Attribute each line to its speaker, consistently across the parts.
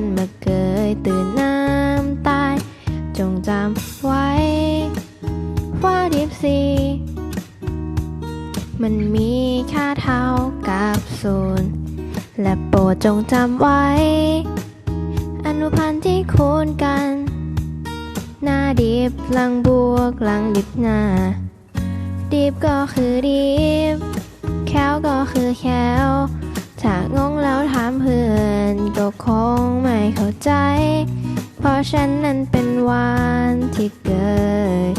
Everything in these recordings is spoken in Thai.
Speaker 1: นมื่อเคยตื่นน้ำตาย จงจำไว้ ว่าดิบสีมันมีค่าเท่ากับศูนย์และโปรดจงจำไว้ อนุพันธ์ที่คูณกัน หน้าดิบหลังบวกหลังดิบหน้า ดิบก็คือดิบ แควก็คือแคล ถ้างงแล้วถามเพื่อนก็คงไม่เข้าใจ เพราะฉันนั้นเป็นวานที่เกิด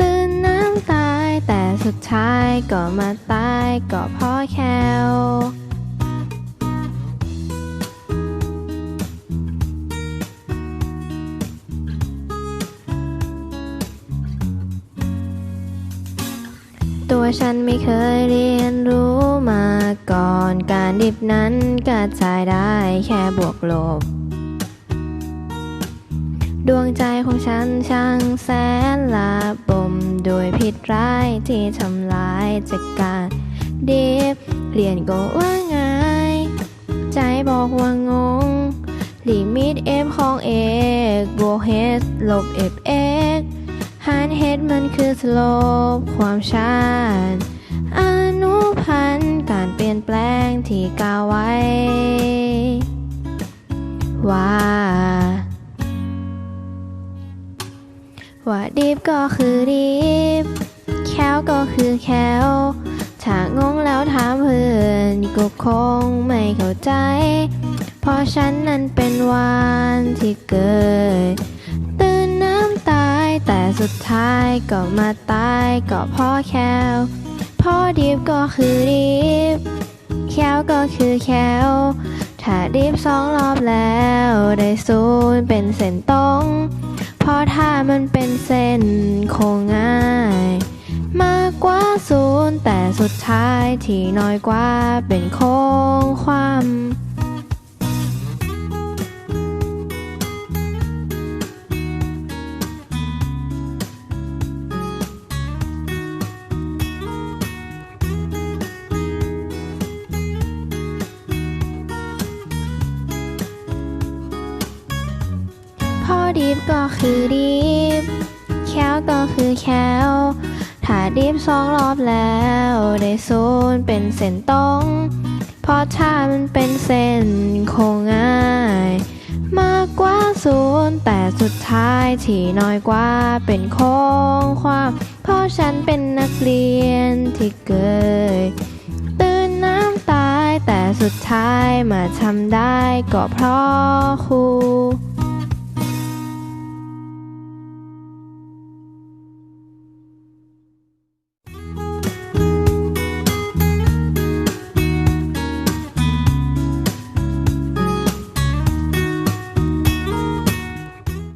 Speaker 1: ตื่นน้ำตายแต่สุดท้ายก็มาตายก็พ่อแค้ว ตัวฉันไม่เคยเรียนรู้มาก่อน การดิบนั้นกระจายได้แค่บวกลบ ดวงใจของฉันช่างแสนลาบมโดวยพิษร้ายที่ทำลายจากการดิบเรียนก็ว่าง่ายใจบอกว่างงลิมิต f ของ x บวก h ลบ f x หาร h มันคือสโลปความช้าอนุพันธ์การเปลี่ยนแปลงที่กล่าวไว้ ว่า ว่าดิบก็คือดิบแควก็คือแควถ้างงแล้วถามเพื่อนก็คงไม่เข้าใจ เพราะฉันนั้นเป็นวานที่เกิด แต่สุดท้ายก็มาตายก็เพราะแควพราะดิบก็คือดิบแควก็คือแควถ้าดิบสองรอบแล้ว ได้ศูนย์เป็นเส้นตรง เพราะถ้ามันเป็นเส้นคงง่าย มากกว่าศูนย์แต่สุดท้ายที่น้อยกว่าเป็นโค้งควา บก็คือดิบแค้วก็คือแค้วถ้าดิบสองรอบแล้วได้ศูนย์เป็นเส้นตรงเพราะถ้ามันเป็นเส้นคงง่าย มากกว่าศูนย์แต่สุดท้ายที่น้อยกว่าเป็นโค้งความเพราะฉันเป็นนักเรียนที่เกิดตื่นน้ำตายแต่สุดท้ายมาทำได้ก็เพราะครู